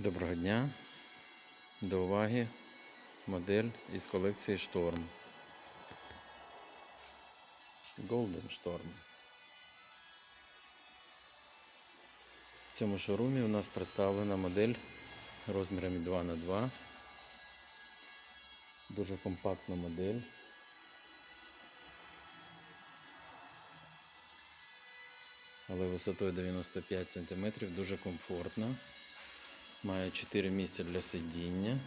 Доброго дня. До уваги модель із колекції Storm. Golden Storm. В цьому шоурумі у нас представлена модель розмірами 2х2. Дуже компактна модель. Але висотою 95 см дуже комфортно. Має 4 місця для сидіння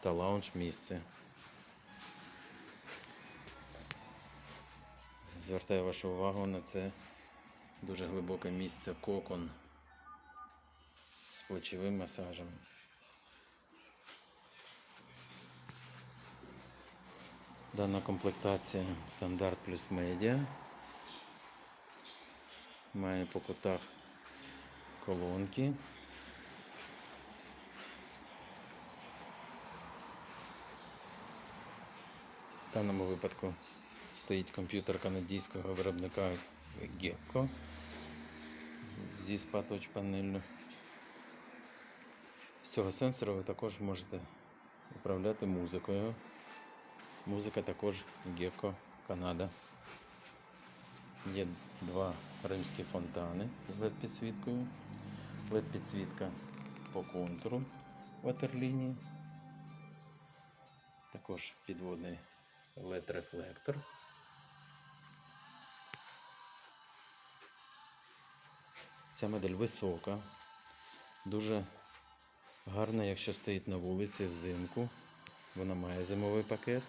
та лаунж місце. Звертаю вашу увагу на це дуже глибоке місце кокон з плечовим масажем. Дана комплектація стандарт плюс медіа. Має по кутах колонки. В даному випадку стоїть комп'ютер канадійського виробника Gecko зі спаточ панелью. З цього сенсора ви також можете управляти музикою. Музика також Gecko Канада. Є два римські фонтани з LED підсвіткою. LED підсвітка по контуру ватерлінії. Також підводний LED рефлектор. Ця модель висока, дуже гарна, якщо стоїть на вулиці взимку. Вона має зимовий пакет.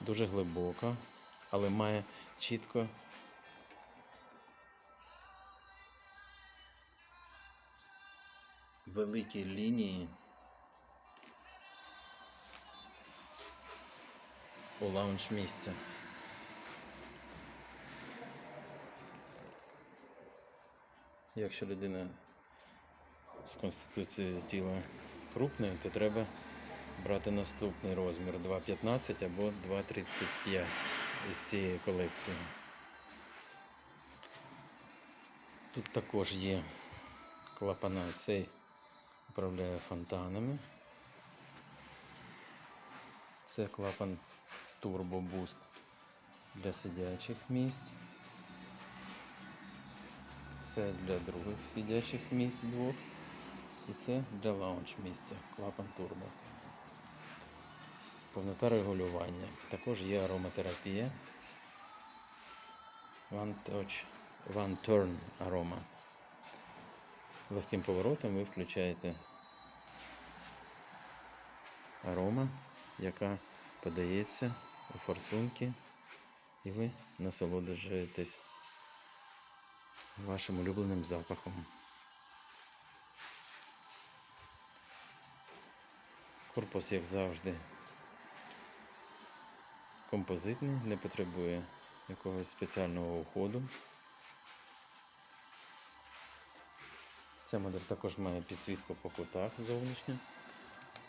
Дуже глибока, але має чітко великі лінії у лаунж місця. Якщо людина з конституцією тіла крупною, то треба брати наступний розмір 2,15 або 2,35 із цієї колекції. Тут також є клапана, цей управляє фонтанами. Це клапан Turbo Boost для сидячих місць. Це для других сидячих місць двох. І це для лаунж місця, клапан турбо. Повнота регулювання. Також є ароматерапія. One touch, one turn арома. Легким поворотом ви включаєте арома, яка подається у форсунки, і ви насолоджуєтесь вашим улюбленим запахом. Корпус, як завжди, композитний, не потребує якогось спеціального уходу. Ця модель також має підсвітку по кутах зовнішню.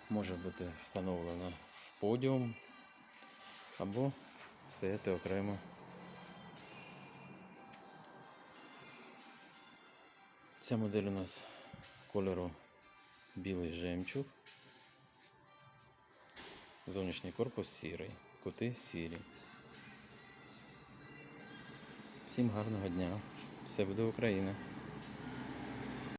Може бути встановлена в подіум або стояти окремо. Ця модель у нас кольору білий жемчуг. Зовнішній корпус сірий, кути сірі. Всім гарного дня. Все буде Україна!